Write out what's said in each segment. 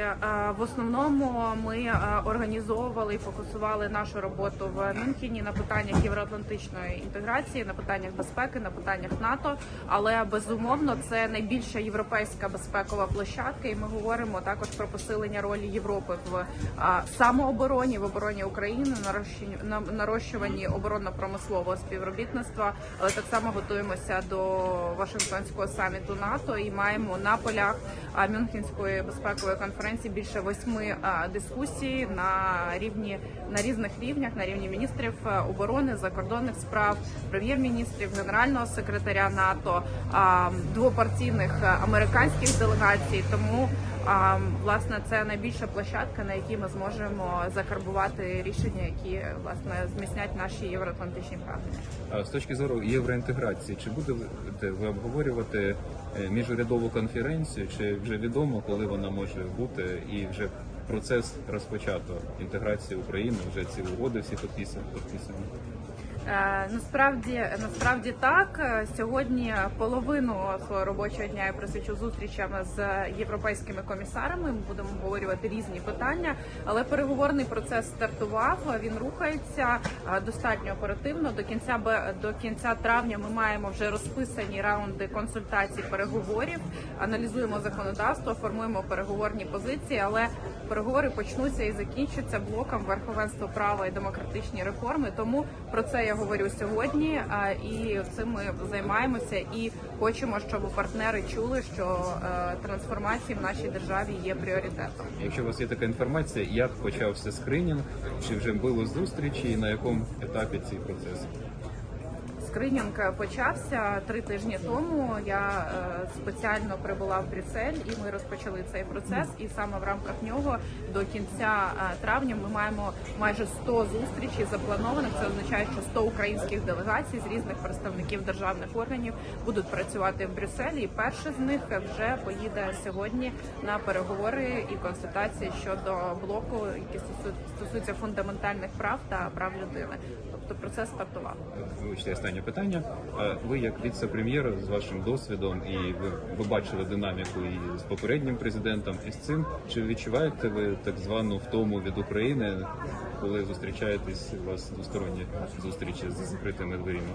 е, в основному ми е, організовували і фокусували нашу роботу в Мюнхені на питаннях євроатлантичної інтеграції, на питаннях безпеки, на питаннях НАТО. Але безумовно це найбільша європейська безпекова площадка, і ми говоримо також про посилення ролі Європи в е, самообороні, в обороні України, на- нарощуванні оборонно-промислового співробітництва. Але так само готуємося до Вашингтонського саміту НАТО і маємо на полях Мюнхенської безпекової конференції більше восьми а, дискусій на рівні на різних рівнях, на рівні міністрів оборони, закордонних справ, прем'єр-міністрів, генерального секретаря НАТО, двопартійних американських делегацій. Тому власне це найбільша площадка, на якій ми зможемо закарбувати рішення, які власне зміцнять наші євроатлантичні прагнення. З точки зору євроінтеграції, чи будете ви обговорювати е, міжурядову конференцію, чи вже відомо, коли вона може бути, і вже процес розпочато інтеграції України, вже ці угоди всі підписані. Е, Насправді, насправді так. Е, Сьогодні половину свого робочого дня я присвячу зустрічам з європейськими комісарами. Ми будемо обговорювати різні питання, але переговорний процес стартував. Він рухається е, достатньо оперативно. До кінця до кінця травня ми маємо вже розписані раунди консультацій, переговорів, аналізуємо законодавство, формуємо переговорні позиції, але переговори почнуться і закінчаться блоком верховенства права і демократичні реформи. Тому про це я говорю сьогодні. І цим ми займаємося і хочемо, щоб партнери чули, що е, трансформації в нашій державі є пріоритетом. Якщо у вас є така інформація, як почався скринінг, чи вже було зустрічі, і на якому етапі цей процеси? Скринінг почався три тижні тому. Я е, спеціально прибула в Брюссель, і ми розпочали цей процес. І саме в рамках нього до кінця е, травня ми маємо майже 100 зустрічей запланованих. Це означає, що 100 українських делегацій з різних представників державних органів будуть працювати в Брюсселі. І перший з них вже поїде сьогодні на переговори і консультації щодо блоку, які стосу- стосуються фундаментальних прав та прав людини. Тобто процес стартував. Вибачте, останнє питання. Ви як віце-прем'єр з вашим досвідом, і ви, ви бачили динаміку і з попереднім президентом, і з цим чи відчуваєте ви так звану втому від України, коли зустрічаєтесь у вас двосторонні зустрічі з закритими дверима?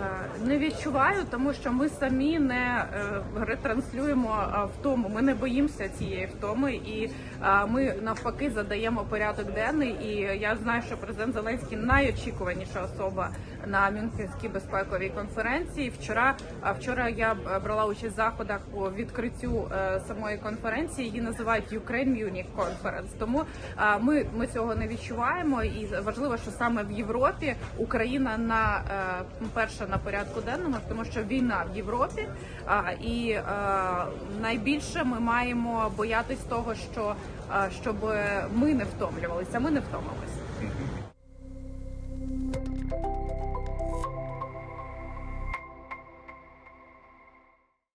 Е, Не відчуваю, тому що ми самі не е, ретранслюємо е, втому. Ми не боїмося цієї втоми, і ми навпаки задаємо порядок денний. І я знаю, що президент Зеленський найочікуваніша особа на Мюнхенській безпековій конференції. Вчора вчора я б- брала участь в заходах по відкриттю е, самої конференції. Її називають Ukraine Munich Conference. Тому е, ми, ми цього не відчуваємо. І важливо, що саме в Європі Україна на е, перша на порядку денному, тому що війна в Європі. І е, найбільше ми маємо боятись того, що е, щоб ми не втомлювалися. Ми не втомимося. Мгм.